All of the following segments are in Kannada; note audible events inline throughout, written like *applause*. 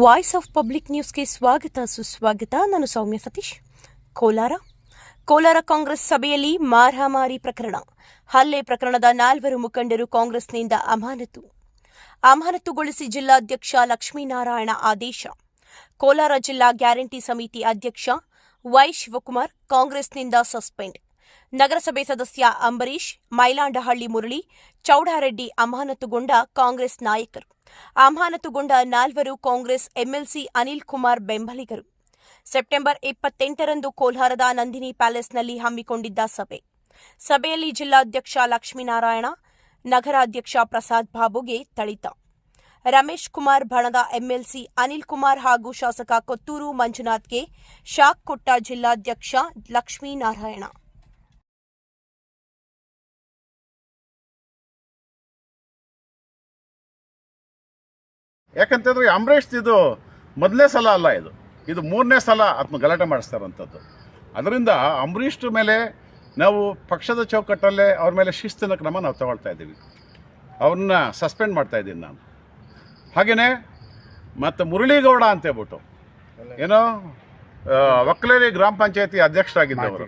ವಾಯ್ಸ್ ಆಫ್ ಪಬ್ಲಿಕ್ ನ್ಯೂಸ್ಗೆ ಸ್ವಾಗತ, ಸುಸ್ವಾಗತ. ನಾನು ಸೌಮ್ಯ ಸತೀಶ್. ಕೋಲಾರ. ಕೋಲಾರ ಕಾಂಗ್ರೆಸ್ ಸಭೆಯಲ್ಲಿ ಮಾರಾಮಾರಿ ಪ್ರಕರಣ. ಹಲ್ಲೆ ಪ್ರಕರಣದ ನಾಲ್ವರು ಮುಖಂಡರು ಕಾಂಗ್ರೆಸ್ನಿಂದ ಅಮಾನತು. ಅಮಾನತುಗೊಳಿಸಿ ಜಿಲ್ಲಾಧ್ಯಕ್ಷ ಲಕ್ಷ್ಮೀನಾರಾಯಣ ಆದೇಶ. ಕೋಲಾರ ಜಿಲ್ಲಾ ಗ್ಯಾರಂಟಿ ಸಮಿತಿ ಅಧ್ಯಕ್ಷ ವೈ ಶಿವಕುಮಾರ್ ಕಾಂಗ್ರೆಸ್ನಿಂದ ಸಸ್ಪೆಂಡ್. ನಗರಸಭೆ ಸದಸ್ಯ ಅಂಬರೀಶ್ ಮೈಲಾಂಡಹಳ್ಳಿ ಮುರಳಿ, ಚೌಡಾರೆಡ್ಡಿ ಅಮಾನತುಗೊಂಡ ಕಾಂಗ್ರೆಸ್ ನಾಯಕರು. ಅಮಾನತುಗೊಂಡ ನಾಲ್ವರು ಕಾಂಗ್ರೆಸ್ ಎಂಎಲ್ಸಿ ಅನಿಲ್ ಕುಮಾರ್ ಬೆಂಬಲಿಗರು. ಸೆಪ್ಟೆಂಬರ್ ಇಪ್ಪತ್ತೆಂಟರಂದು ಕೋಲ್ಹಾರದ ನಂದಿನಿ ಪ್ಯಾಲೇಸ್ನಲ್ಲಿ ಹಮ್ಮಿಕೊಂಡಿದ್ದ ಸಭೆ. ಸಭೆಯಲ್ಲಿ ಜಿಲ್ಲಾಧ್ಯಕ್ಷ ಲಕ್ಷ್ಮೀನಾರಾಯಣ, ನಗರಾಧ್ಯಕ್ಷ ಪ್ರಸಾದ್ ಬಾಬುಗೆ ತಳಿತ. ರಮೇಶ್ ಕುಮಾರ್ ಬಣದ ಎಂಎಲ್ಸಿ ಅನಿಲ್ ಕುಮಾರ್ ಹಾಗೂ ಶಾಸಕ ಕೊತ್ತೂರು ಮಂಜುನಾಥ್ಗೆ ಶಾಕ್ ಕೊಟ್ಟ ಜಿಲ್ಲಾಧ್ಯಕ್ಷ ಲಕ್ಷ್ಮೀನಾರಾಯಣ. ಯಾಕಂತಂದ್ರೆ ಅಂಬರೀಷ್ ಇದು ಮೊದಲನೇ ಸಲ ಅಲ್ಲ ಇದು. ಇದು ಮೂರನೇ ಸಲ ಆತ್ಮ ಗಲಾಟೆ ಮಾಡಿಸ್ತಾರಂಥದ್ದು ಅದರಿಂದ ಅಂಬರೀಷ್ ಮೇಲೆ ನಾವು ಪಕ್ಷದ ಚೌಕಟ್ಟಲ್ಲೇ ಅವ್ರ ಮೇಲೆ ಶಿಸ್ತಿನ ಕ್ರಮ ನಾವು ತಗೊಳ್ತಾ ಇದ್ದೀವಿ. ಅವ್ರನ್ನ ಸಸ್ಪೆಂಡ್ ಮಾಡ್ತಾ ಇದ್ದೀನಿ ನಾನು. ಹಾಗೆಯೇ ಮತ್ತು ಮುರಳೀಗೌಡ ಅಂತ ಹೇಳ್ಬಿಟ್ಟು. ಏನೋ ಒಕ್ಕಲೇರಿ ಗ್ರಾಮ ಪಂಚಾಯತಿ ಅಧ್ಯಕ್ಷರಾಗಿದ್ದವರು.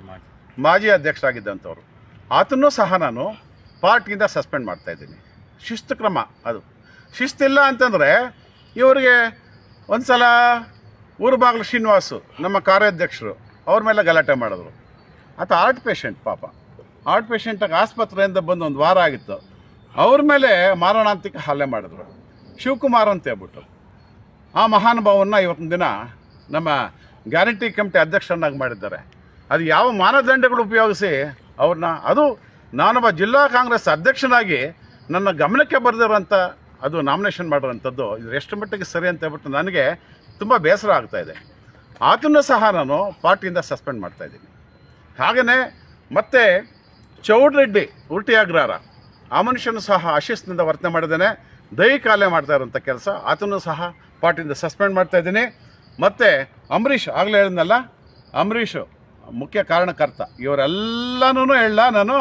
ಮಾಜಿ ಅಧ್ಯಕ್ಷರಾಗಿದ್ದಂಥವ್ರು. ಆತನೂ ಸಹ ನಾನು ಪಾರ್ಟಿಯಿಂದ ಸಸ್ಪೆಂಡ್ ಮಾಡ್ತಾ ಇದ್ದೀನಿ. ಶಿಸ್ತು ಕ್ರಮ ಅದು. ಶಿಸ್ತಿಲ್ಲ ಅಂತಂದರೆ ಇವರಿಗೆ ಒಂದು ಸಲ ಊರು ಬಾಗಿಲು ಶ್ರೀನಿವಾಸು, ನಮ್ಮ ಕಾರ್ಯಾಧ್ಯಕ್ಷರು, ಅವ್ರ ಮೇಲೆ ಗಲಾಟೆ ಮಾಡಿದ್ರು. ಆತ ಆರ್ಟ್ ಪೇಷಂಟ್ ಪಾಪ. ಆರ್ಟ್ ಪೇಷಂಟಾಗಿ ಆಸ್ಪತ್ರೆಯಿಂದ ಬಂದು ಒಂದು ವಾರ ಆಗಿತ್ತು. ಅವ್ರ ಮೇಲೆ ಮಾರಣಾಂತಿಕ ಹಲ್ಲೆ ಮಾಡಿದ್ರು. ಶಿವಕುಮಾರ್ ಅಂತ ಹೇಳ್ಬಿಟ್ಟು. ಆ ಮಹಾನುಭಾವನ್ನ ಇವತ್ತಿನ ದಿನ ನಮ್ಮ ಗ್ಯಾರಂಟಿ ಕಮಿಟಿ ಅಧ್ಯಕ್ಷರನ್ನಾಗಿ ಮಾಡಿದ್ದಾರೆ. ಅದು ಯಾವ ಮಾನದಂಡಗಳು ಉಪಯೋಗಿಸಿ ಅವ್ರನ್ನ, ಅದು ನಾನೊಬ್ಬ ಜಿಲ್ಲಾ ಕಾಂಗ್ರೆಸ್ ಅಧ್ಯಕ್ಷನಾಗಿ ನನ್ನ ಗಮನಕ್ಕೆ ಬರೆದಿರೋಂಥ ಅದು ನಾಮಿನೇಷನ್ ಮಾಡಿರೋಂಥದ್ದು ಇದು ಎಷ್ಟು ಮಟ್ಟಿಗೆ ಸರಿ ಅಂತ ಹೇಳ್ಬಿಟ್ಟು ನನಗೆ ತುಂಬ ಬೇಸರ ಆಗ್ತಾಯಿದೆ ಇದೆ. ಆತನ್ನು ಸಹ ನಾನು ಪಾರ್ಟಿಯಿಂದ ಸಸ್ಪೆಂಡ್ ಮಾಡ್ತಾ ಇದ್ದೀನಿ. ಹಾಗೆಯೇ ಮತ್ತೆ ಚೌಡ್ರೆಡ್ಡಿ ಉಲ್ಟಿ ಅಗ್ರಹಾರ, ಆ ಮನುಷ್ಯನೂ ಸಹ ಅಶಿಸ್ತಿನಿಂದ ವರ್ತನೆ ಮಾಡಿದ್ದೇನೆ ದೈಹಿಕ ಅಲೆ ಮಾಡ್ತಾ ಇರೋಂಥ ಕೆಲಸ ಆತನು ಸಹ ಪಾರ್ಟಿಯಿಂದ ಸಸ್ಪೆಂಡ್ ಮಾಡ್ತಾ ಇದ್ದೀನಿ. ಮತ್ತು ಅಂಬರೀಷ್ ಆಗಲೇ ಹೇಳಿದ್ನಲ್ಲ, ಅಂಬರೀಷು ಮುಖ್ಯ ಕಾರಣಕರ್ತ ಇವರೆಲ್ಲನೂ ಹೇಳಲ್ಲ, ನಾನು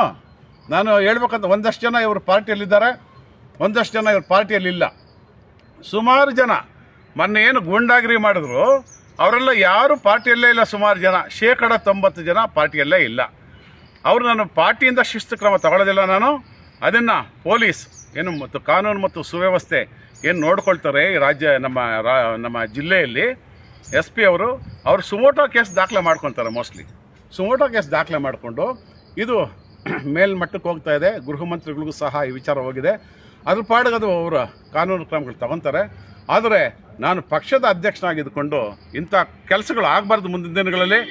ನಾನು ಹೇಳ್ಬೇಕಂತ ಒಂದಷ್ಟು ಜನ ಇವರು ಪಾರ್ಟಿಯಲ್ಲಿದ್ದಾರೆ ಒಂದಷ್ಟು ಜನ ಇವ್ರ ಪಾರ್ಟಿಯಲ್ಲಿಲ್ಲ ಸುಮಾರು ಜನ ಮೊನ್ನೆ ಏನು ಗೂಂಡಾಗಿರಿ ಮಾಡಿದ್ರು, ಅವರೆಲ್ಲ ಯಾರು ಪಾರ್ಟಿಯಲ್ಲೇ ಇಲ್ಲ ಸುಮಾರು ಜನ. ಶೇಕಡ ತೊಂಬತ್ತು ಜನ ಪಾರ್ಟಿಯಲ್ಲೇ ಇಲ್ಲ. ಅವರು ನಾನು ಪಾರ್ಟಿಯಿಂದ ಶಿಸ್ತು ಕ್ರಮ ತಗೊಳ್ಳೋದಿಲ್ಲ ನಾನು. ಅದನ್ನು ಪೊಲೀಸ್ ಏನು ಮತ್ತು ಕಾನೂನು ಮತ್ತು ಸುವ್ಯವಸ್ಥೆ ಏನು ನೋಡ್ಕೊಳ್ತಾರೆ ಈ ರಾಜ್ಯ ನಮ್ಮ ನಮ್ಮ ಜಿಲ್ಲೆಯಲ್ಲಿ ಎಸ್ ಪಿ ಅವರು ಅವರು ಸುಮೋಟೋ ಕೇಸ್ ದಾಖಲೆ ಮಾಡ್ಕೊತಾರೆ ಮೋಸ್ಟ್ಲಿ. ಸುಮೋಟೋ ಕೇಸ್ ದಾಖಲೆ ಮಾಡಿಕೊಂಡು ಇದು *clears throat* ಮೇಲ್ಮಟ್ಟಕ್ಕೆ ಹೋಗ್ತಾ ಇದೆ. ಗೃಹ ಮಂತ್ರಿಗಳಿಗೂ ಸಹ ಈ ವಿಚಾರ ಹೋಗಿದೆ. ಅದ್ರ ಪಾಡಿಗೆ ಅದು ಅವರ ಕಾನೂನು ಕ್ರಮಗಳು ತಗೊತಾರೆ. ಆದರೆ ನಾನು ಪಕ್ಷದ ಅಧ್ಯಕ್ಷನಾಗಿದ್ದುಕೊಂಡು ಇಂಥ ಕೆಲಸಗಳು ಆಗಬಾರ್ದು ಮುಂದಿನ ದಿನಗಳಲ್ಲಿ.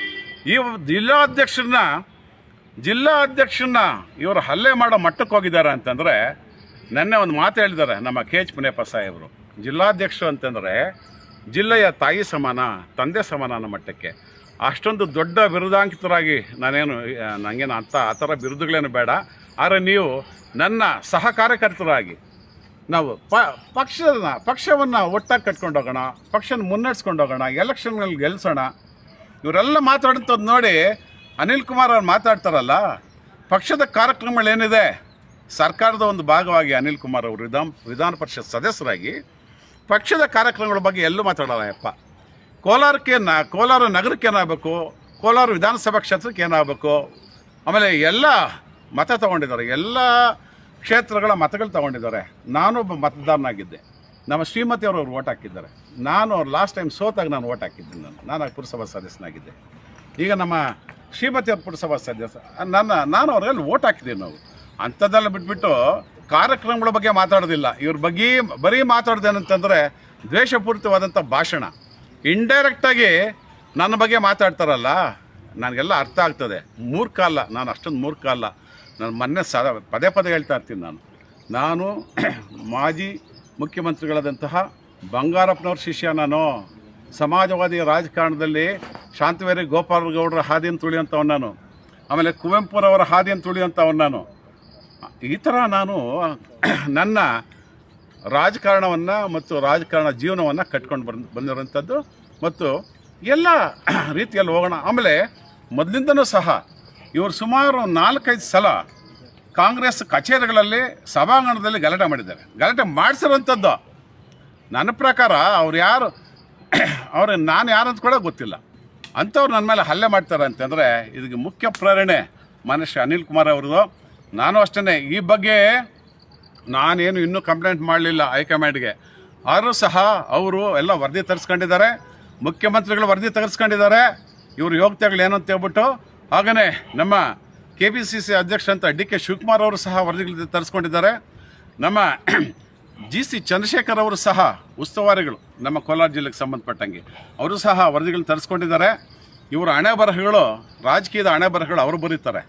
ಈ ಜಿಲ್ಲಾಧ್ಯಕ್ಷರನ್ನ ಜಿಲ್ಲಾ ಅಧ್ಯಕ್ಷರನ್ನ ಇವರು ಹಲ್ಲೆ ಮಾಡೋ ಮಟ್ಟಕ್ಕೆ ಹೋಗಿದ್ದಾರೆ ಅಂತಂದರೆ ನೆನ್ನೆ ಒಂದು ಮಾತು ಹೇಳಿದ್ದಾರೆ ನಮ್ಮ ಕೆ ಎಚ್ ಮುನಿಯಪ್ಪ ಸಾಹೇಬರು. ಜಿಲ್ಲಾಧ್ಯಕ್ಷರು ಅಂತಂದರೆ ಜಿಲ್ಲೆಯ ತಾಯಿ ಸಮಾನ, ತಂದೆ ಸಮಾನ ಅನ್ನೋ ಮಟ್ಟಕ್ಕೆ. ಅಷ್ಟೊಂದು ದೊಡ್ಡ ಬಿರುದಾಂಕಿತರಾಗಿ ನಾನೇನು ನನಗೇನು ಅಂಥ ಆ ಥರ ಬಿರುದುಗಳೇನು ಬೇಡ. ಆದರೆ ನೀವು ನನ್ನ ಸಹ ಕಾರ್ಯಕರ್ತರಾಗಿ ನಾವು ಪ ಪಕ್ಷನ ಪಕ್ಷವನ್ನು ಒಟ್ಟಾಗಿ ಕಟ್ಕೊಂಡು ಹೋಗೋಣ ಪಕ್ಷನ ಮುನ್ನಡೆಸ್ಕೊಂಡು ಹೋಗೋಣ ಎಲೆಕ್ಷನ್ಗಳಲ್ಲಿ ಗೆಲ್ಲಿಸೋಣ ಇವರೆಲ್ಲ ಮಾತಾಡುವಂಥದ್ದು ನೋಡಿ ಅನಿಲ್ ಕುಮಾರ್ ಅವ್ರು ಮಾತಾಡ್ತಾರಲ್ಲ, ಪಕ್ಷದ ಕಾರ್ಯಕ್ರಮಗಳೇನಿದೆ ಸರ್ಕಾರದ ಒಂದು ಭಾಗವಾಗಿ ಅನಿಲ್ ಕುಮಾರ್ ಅವರು ವಿಧಾನ ವಿಧಾನ ಪರಿಷತ್ ಸದಸ್ಯರಾಗಿ ಪಕ್ಷದ ಕಾರ್ಯಕ್ರಮಗಳ ಬಗ್ಗೆ ಎಲ್ಲೂ ಮಾತಾಡಲ್ಲ ಯಪ್ಪ. ಕೋಲಾರಕ್ಕೆ ನ, ಕೋಲಾರ ನಗರಕ್ಕೆ ಏನಾಗಬೇಕು? ಕೋಲಾರ ವಿಧಾನಸಭಾ ಕ್ಷೇತ್ರಕ್ಕೆ ಏನಾಗಬೇಕು? ಆಮೇಲೆ ಎಲ್ಲ ಮತ ತಗೊಂಡಿದ್ದಾರೆ. ಎಲ್ಲ ಕ್ಷೇತ್ರಗಳ ಮತಗಳು ತಗೊಂಡಿದ್ದಾರೆ. ನಾನೊಬ್ಬ ಮತದಾರನಾಗಿದ್ದೆ. ನಮ್ಮ ಶ್ರೀಮತಿ ಅವರು ಓಟ್ ಹಾಕಿದ್ದಾರೆ. ನಾನು ಅವ್ರು ಲಾಸ್ಟ್ ಟೈಮ್ ಸೋತಾಗ ನಾನು ಓಟ್ ಹಾಕಿದ್ದೀನಿ ನಾನು. ನಾನು ಪುರಸಭಾ ಸದಸ್ಯನಾಗಿದ್ದೆ. ಈಗ ನಮ್ಮ ಶ್ರೀಮತಿ ಅವ್ರ ಪುರಸಭಾ ಸದಸ್ಯ, ನನ್ನ, ನಾನು ಅವ್ರಲ್ಲಿ ಓಟ್ ಹಾಕಿದ್ದೀನಿ ನಾವು. ಅಂಥದ್ದೆಲ್ಲ ಬಿಟ್ಬಿಟ್ಟು ಕಾರ್ಯಕ್ರಮಗಳ ಬಗ್ಗೆ ಮಾತಾಡೋದಿಲ್ಲ. ಇವ್ರ ಬಗ್ಗೆ ಬರೀ ಮಾತಾಡೋದೇನಂತಂದರೆ ದ್ವೇಷಪೂರಿತವಾದಂಥ ಭಾಷಣ. ಇಂಡೈರೆಕ್ಟಾಗಿ ನನ್ನ ಬಗ್ಗೆ ಮಾತಾಡ್ತಾರಲ್ಲ ನನಗೆಲ್ಲ ಅರ್ಥ ಆಗ್ತದೆ. ಮೂರ್ಖ ಅಲ್ಲ ನಾನು ಅಷ್ಟೊಂದು ಮೂರ್ಖ ಅಲ್ಲ ನಾನು ಮೊನ್ನೆ ಸದ ಪದೇ ಪದೇ ಹೇಳ್ತಾ ಇರ್ತೀನಿ ನಾನು. ನಾನು *clears throat* ಮಾಜಿ ಮುಖ್ಯಮಂತ್ರಿಗಳಾದಂತಹ ಬಂಗಾರಪ್ಪನವ್ರ ಶಿಷ್ಯ ನಾನು. ಸಮಾಜವಾದಿ ರಾಜಕಾರಣದಲ್ಲಿ ಶಾಂತವೇರಿ ಗೋಪಾಲಗೌಡರ ಹಾದಿಯನ್ನು ತುಳಿಯಂಥವ್ನು ನಾನು. ಆಮೇಲೆ ಕುವೆಂಪುರವರ ಹಾದಿಯನ್ನು ತುಳಿಯಂಥವ್ನು ನಾನು. ಈ ಥರ ನಾನು *clears throat* ನನ್ನ ರಾಜಕಾರಣವನ್ನು ಮತ್ತು ರಾಜಕಾರಣ ಜೀವನವನ್ನು ಕಟ್ಕೊಂಡು ಬಂದು ಮತ್ತು ಎಲ್ಲ *clears throat* ರೀತಿಯಲ್ಲಿ ಹೋಗೋಣ. ಆಮೇಲೆ ಮೊದಲಿಂದನೂ ಸಹ ಇವರು ಸುಮಾರು ನಾಲ್ಕೈದು ಸಲ ಕಾಂಗ್ರೆಸ್ ಕಚೇರಿಗಳಲ್ಲಿ ಸಭಾಂಗಣದಲ್ಲಿ ಗಲಾಟೆ ಮಾಡಿದ್ದಾರೆ. ಗಲಾಟೆ ಮಾಡಿಸಿರೋಂಥದ್ದು ನನ್ನ ಪ್ರಕಾರ ಅವ್ರು ಯಾರು *clears throat* ಅವ್ರ ನಾನು ಯಾರು ಅಂತ ಕೂಡ ಗೊತ್ತಿಲ್ಲ. ಅಂಥವ್ರು ನನ್ನ ಮೇಲೆ ಹಲ್ಲೆ ಮಾಡ್ತಾರೆ ಅಂತಂದರೆ ಇದಕ್ಕೆ ಮುಖ್ಯ ಪ್ರೇರಣೆ ಮನುಷ್ಯ ಅನಿಲ್ ಕುಮಾರ್ ಅವ್ರದ್ದು. ನಾನು ಅಷ್ಟೇ ಈ ಬಗ್ಗೆ ನಾನೇನು ಇನ್ನೂ ಕಂಪ್ಲೇಂಟ್ ಮಾಡಲಿಲ್ಲ ಹೈಕಮಾಂಡ್ಗೆ. ಆದರೂ ಸಹ ಅವರು ಎಲ್ಲ ವರದಿ ತರಿಸ್ಕೊಂಡಿದ್ದಾರೆ. ಮುಖ್ಯಮಂತ್ರಿಗಳು ವರದಿ ತರಿಸ್ಕೊಂಡಿದ್ದಾರೆ. ಇವ್ರ ಯೋಗ್ಯತೆಗಳು ಏನು ಅಂತ ಹೇಳ್ಬಿಟ್ಟು ಹಾಗೆಯೇ ನಮ್ಮ ಕೆ ಪಿ ಸಿ ಸಿ ಅಧ್ಯಕ್ಷ ಅಂತ ಡಿ ಕೆ ಶಿವಕುಮಾರ್ ಅವರು ಸಹ ವರದಿಗಳು ತರಿಸ್ಕೊಂಡಿದ್ದಾರೆ. ನಮ್ಮ *clears throat* ಜಿ ಸಿ ಚಂದ್ರಶೇಖರ್ ಅವರು ಸಹ ಉಸ್ತುವಾರಿಗಳು ನಮ್ಮ ಕೋಲಾರ ಜಿಲ್ಲೆಗೆ ಸಂಬಂಧಪಟ್ಟಂಗೆ. ಅವರು ಸಹ ವರದಿಗಳನ್ನ ತರಿಸ್ಕೊಂಡಿದ್ದಾರೆ. ಇವರ ಹಣೆ ಬರಹಗಳು, ರಾಜಕೀಯದ ಹಣೆ ಬರಹಗಳು ಅವರು ಬರೀತಾರೆ.